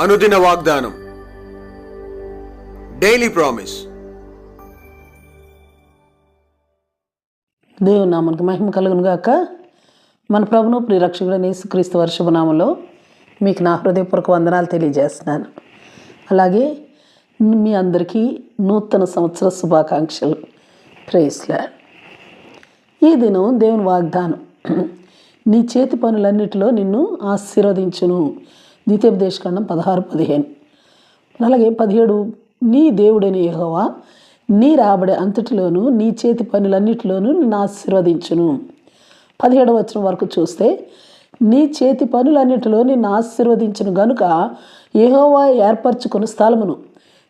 అనుదిన వాగ్దానం. Daily promise దేవుని నామానికి మహిమ కలుగును గాక. మన ప్రభును ప్రియరక్షకుడైన యేసుక్రీస్తు వర్షభనామంలో మీకు నా హృదయపూర్వక వందనాలు తెలియజేస్తున్నాను. అలాగే మీ అందరికీ నూతన సంవత్సర శుభాకాంక్షలు. ప్రేస్లా ఈ దినం దేవుని వాగ్దానం. నీ చేతి పనులన్నిటిలో నిన్ను ఆశీర్వదించును. ద్వితీయోపదేశకాండం పదహారు పదిహేను. అలాగే పదిహేడు నీ దేవుడైన యహోవా నీ రాబడే అంతటిలోనూ నీ చేతి పనులన్నిటిలోనూ నిన్ను ఆశీర్వదించును. పదిహేడవ వచనం వరకు చూస్తే నీ చేతి పనులన్నిటిలో నిన్ను ఆశీర్వదించును గనుక యహోవా ఏర్పరచుకున్న స్థలమును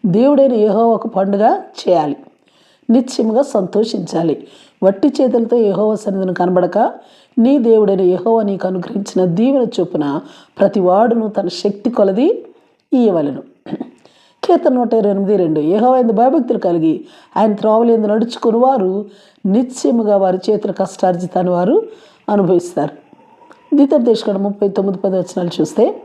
దేవుడైన యెహోవాకు పండుగ చేయాలి. నిత్యముగా సంతోషించాలి. వట్టి చేతులతో యెహోవా సన్నిధిని కనబడక నీ దేవుడైన యెహోవా నీకు అనుగ్రహించిన దీవెన చొప్పున ప్రతివాడును తన శక్తి కొలది ఇయ్యవలను. కీర్తన నూట ఇరవై ఎనిమిది రెండు. ఏహోవైందు భయభక్తులు కలిగి ఆయన త్రోవలేందు నడుచుకుని వారు నిత్యముగా వారి చేతుల కష్టార్జితాన్ని వారు అనుభవిస్తారు. ద్వితీయోపదేశకడ ముప్పై తొమ్మిది పది వచనాలు చూస్తే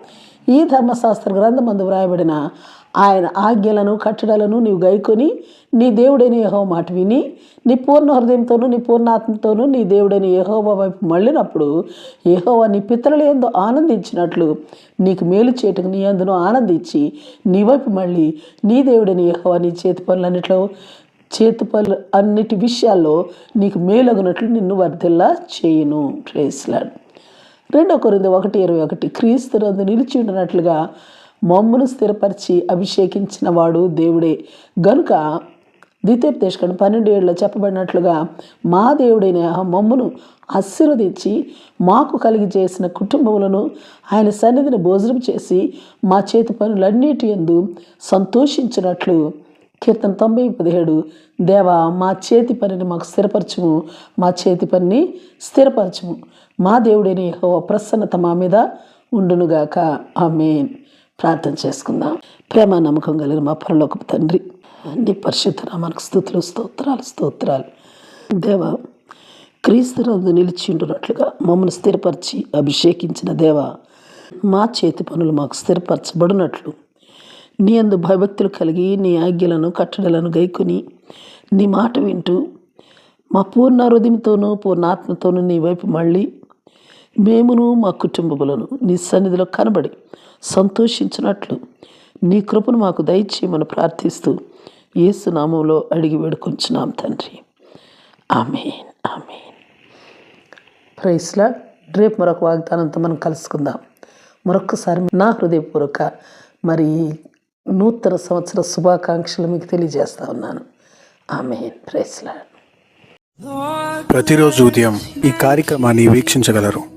ఈ ధర్మశాస్త్ర గ్రంథమందు వ్రాయబడిన ఆయన ఆజ్ఞలను కట్టడలను నీవు గైకొని నీ దేవుడైన యహో మాట విని నీ పూర్ణ హృదయంతోనూ నీ పూర్ణాత్మతోనూ నీ దేవుడైన యహోవ వైపు మళ్ళినప్పుడు యహోవ నీ పితరుల ఎందు ఆనందించినట్లు నీకు మేలు చేయటకు నీ అందును ఆనందించి నీ వైపు మళ్ళీ నీ దేవుడైన యహోవ నీ చేతి పనులన్నిట్లో చేతి పనులు అన్నిటి విషయాల్లో నీకు మేలగునట్లు నిన్ను వర్ధిల్లా చేయును. ప్రేస్లాడు రెండో కొరింది ఒకటి ఇరవై ఒకటి క్రీస్తు నందు నిలిచి ఉండినట్లుగా మమ్మును స్థిరపరిచి అభిషేకించిన వాడు దేవుడే. గనుక ద్వితీయోపదేశకం పన్నెండు ఏళ్ళలో చెప్పబడినట్లుగా మా దేవుడైన ఆ మమ్మును ఆశీర్వదించి మాకు కలిగి చేసిన కుటుంబములను ఆయన సన్నిధిని భోజనం చేసి మా చేతి పనులన్నిటి ఎందు సంతోషించినట్లు కీర్తన తొంభై పదిహేడు. దేవా మా చేతి పనిని మాకు స్థిరపరచము మా చేతి పనిని స్థిరపరచము. మా దేవుడైన ప్రసన్నత మా మీద ఉండునుగాక. ఆమెన్. ప్రార్థన చేసుకుందాం. ప్రేమ నమ్మకం కలిగిన మా పరలోకపు తండ్రి నీ పరిశుద్ధ మనకు స్థుతులు స్తోత్రాలు స్తోత్రాలు. దేవా క్రీస్తునందు నిలిచి ఉండునట్లుగా మమ్మల్ని స్థిరపరిచి అభిషేకించిన దేవా మా చేతి పనులు మాకు స్థిరపరచబడినట్లు. నీ అందు భయభక్తులు కలిగి నీ ఆజ్ఞలను కట్టడలను గైకొని నీ మాట వింటూ మా పూర్ణ హృదయంతోనూ పూర్ణాత్మతోనూ నీ వైపు మళ్ళీ మేమును మా కుటుంబములను నీ సన్నిధిలో కనబడి సంతోషించినట్లు నీ కృపను మాకు దయచేయమని ప్రార్థిస్తూ ఏసునామంలో అడిగి వేడుకొంచున్నాం తండ్రి. Amen amen. ప్రైస్లా రేపు మరొక వాగ్దానంతో మనం కలుసుకుందాం. మరొకసారి నా హృదయపూర్వక మరి నూతన సంవత్సర శుభాకాంక్షలు మీకు తెలియజేస్తా ఉన్నాను. ఆమెన్ ప్రైస్లా ప్రతిరోజు ఉదయం ఈ కార్యక్రమాన్ని వీక్షించగలరు.